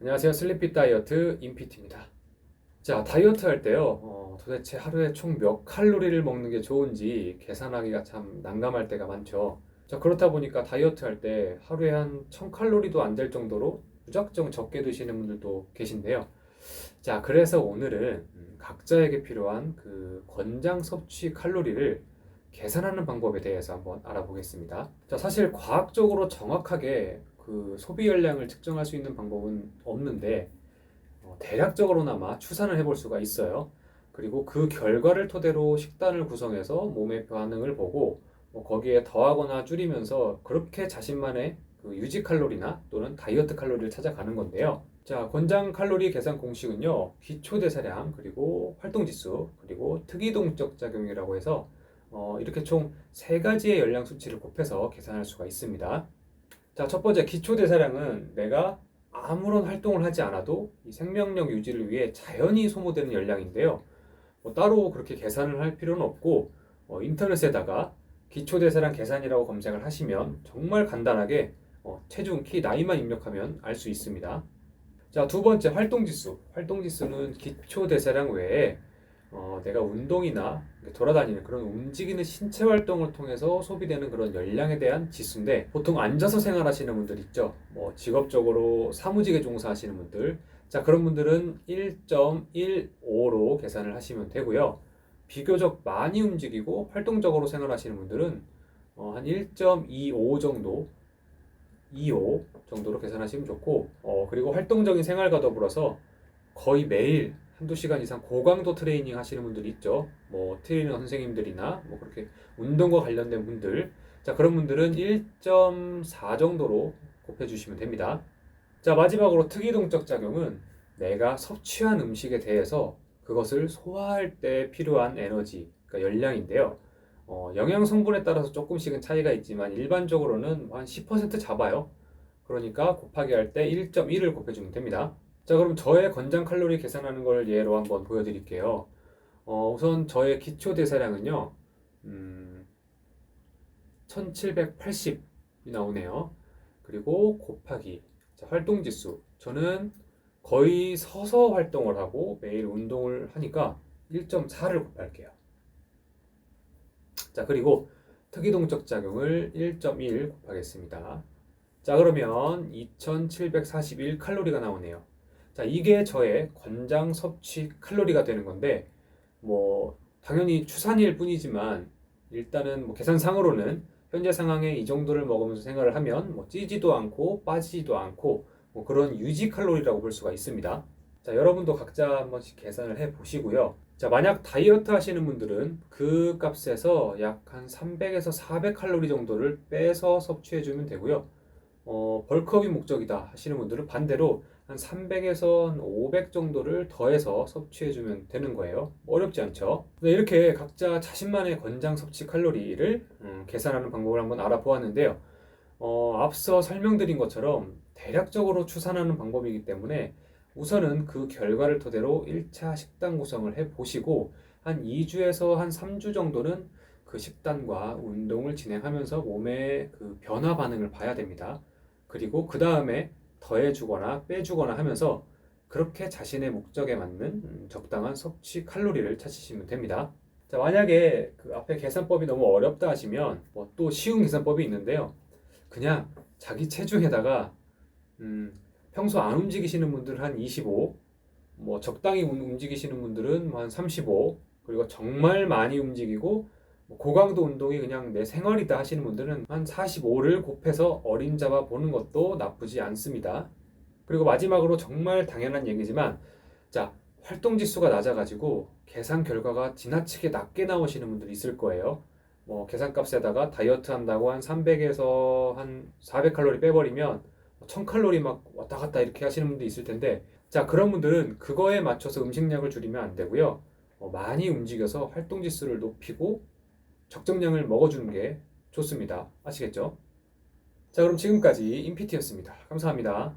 안녕하세요. 슬리피 다이어트 임피트입니다. 자, 다이어트 할 때요, 어, 도대체 하루에 총 몇 칼로리를 먹는 게 좋은지 계산하기가 참 난감할 때가 많죠. 자, 그렇다 보니까 다이어트 할 때 하루에 한 1000칼로리도 안 될 정도로 무작정 적게 드시는 분들도 계신데요. 자, 그래서 오늘은 음, 각자에게 필요한 그 권장 섭취 칼로리를 계산하는 방법에 대해서 한번 알아보겠습니다. 자, 사실 과학적으로 정확하게 그 소비 열량을 측정할 수 있는 방법은 없는데 어, 대략적으로나마 추산을 해볼 수가 있어요. 그리고 그 결과를 토대로 식단을 구성해서 몸의 반응을 보고 뭐 거기에 더하거나 줄이면서 그렇게 자신만의 그 유지 칼로리나 또는 다이어트 칼로리를 찾아가는 건데요. 자, 권장 칼로리 계산 공식은요, 기초 대사량, 그리고 활동 지수, 그리고 특이 동적 작용이라고 해서 어, 이렇게 총 세 가지의 열량 수치를 곱해서 계산할 수가 있습니다. 자, 첫 번째 기초 대사량은 내가 아무런 활동을 하지 않아도 이 생명력 유지를 위해 자연히 소모되는 열량인데요. 뭐 따로 그렇게 계산을 할 필요는 없고 어, 인터넷에다가 기초 대사량 계산이라고 검색을 하시면 정말 간단하게 어, 체중, 키, 나이만 입력하면 알 수 있습니다. 자, 두 번째 활동 지수. 활동 지수는 기초 대사량 외에 어, 내가 운동이나 돌아다니는 그런 움직이는 신체 활동을 통해서 소비되는 그런 열량에 대한 지수인데 보통 앉아서 생활하시는 분들 있죠. 뭐 직업적으로 사무직에 종사하시는 분들. 자, 그런 분들은 1.15로 계산을 하시면 되고요. 비교적 많이 움직이고 활동적으로 생활하시는 분들은 어, 한 1.25 정도 25 정도로 계산하시면 좋고 어, 그리고 활동적인 생활과 더불어서 거의 매일 한두 시간 이상 고강도 트레이닝 하시는 분들이 있죠. 뭐 트레이너 선생님들이나 뭐 그렇게 운동과 관련된 분들. 자, 그런 분들은 1.4 정도로 곱해 주시면 됩니다. 자, 마지막으로 특이 동적 작용은 내가 섭취한 음식에 대해서 그것을 소화할 때 필요한 에너지, 그러니까 열량인데요. 어, 영양 성분에 따라서 조금씩은 차이가 있지만 일반적으로는 한 10% 잡아요. 그러니까 곱하기 할 때 1.1을 곱해주면 됩니다. 자, 그럼 저의 권장 칼로리 계산하는 걸 예로 한번 보여드릴게요. 어, 우선 저의 기초 대사량은요, 음, 1780이 나오네요. 그리고 곱하기, 자, 활동 지수. 저는 거의 서서 활동을 하고 매일 운동을 하니까 1.4를 곱할게요. 자, 그리고 특이동적 작용을 1.1 곱하겠습니다. 자, 그러면 2741 칼로리가 나오네요. 자, 이게 저의 권장 섭취 칼로리가 되는 건데, 뭐, 당연히 추산일 뿐이지만, 일단은 뭐 계산상으로는 현재 상황에 이 정도를 먹으면서 생활을 하면 뭐 찌지도 않고 빠지지도 않고 뭐 그런 유지 칼로리라고 볼 수가 있습니다. 자, 여러분도 각자 한 번씩 계산을 해 보시고요. 자, 만약 다이어트 하시는 분들은 그 값에서 약 한 300에서 400 칼로리 정도를 빼서 섭취해 주면 되고요. 어, 벌크업이 목적이다 하시는 분들은 반대로 한 300에서 한500 정도를 더해서 섭취해 주면 되는 거예요. 어렵지 않죠? 네, 이렇게 각자 자신만의 권장 섭취 칼로리를 음, 계산하는 방법을 한번 알아보았는데요. 어, 앞서 설명드린 것처럼 대략적으로 추산하는 방법이기 때문에 우선은 그 결과를 토대로 1차 식단 구성을 해 보시고 한 2주에서 한 3주 정도는 그 식단과 운동을 진행하면서 몸의 그 변화 반응을 봐야 됩니다. 그리고 그 다음에 더해주거나 빼주거나 하면서 그렇게 자신의 목적에 맞는 음, 적당한 섭취 칼로리를 찾으시면 됩니다. 자, 만약에 그 앞에 계산법이 너무 어렵다 하시면 뭐 또 쉬운 계산법이 있는데요. 그냥 자기 체중에다가 음, 평소 안 움직이시는 분들 한 25, 뭐 적당히 움- 움직이시는 분들은 한 35, 그리고 정말 많이 움직이고 뭐 고강도 운동이 그냥 내 생활이다 하시는 분들은 한 45를 곱해서 어림 잡아 보는 것도 나쁘지 않습니다. 그리고 마지막으로 정말 당연한 얘기지만 자 활동 지수가 낮아가지고 계산 결과가 지나치게 낮게 나오시는 분들이 있을 거예요. 뭐 계산값에다가 다이어트 한다고 한 300에서 한 400칼로리 빼버리면 1000칼로리 막 왔다 갔다 이렇게 하시는 분도 있을 텐데 자 그런 분들은 그거에 맞춰서 음식량을 줄이면 안 되고요. 어, 많이 움직여서 활동 지수를 높이고 적정량을 먹어주는 게 좋습니다. 아시겠죠? 자, 그럼 지금까지 인피티였습니다. 감사합니다.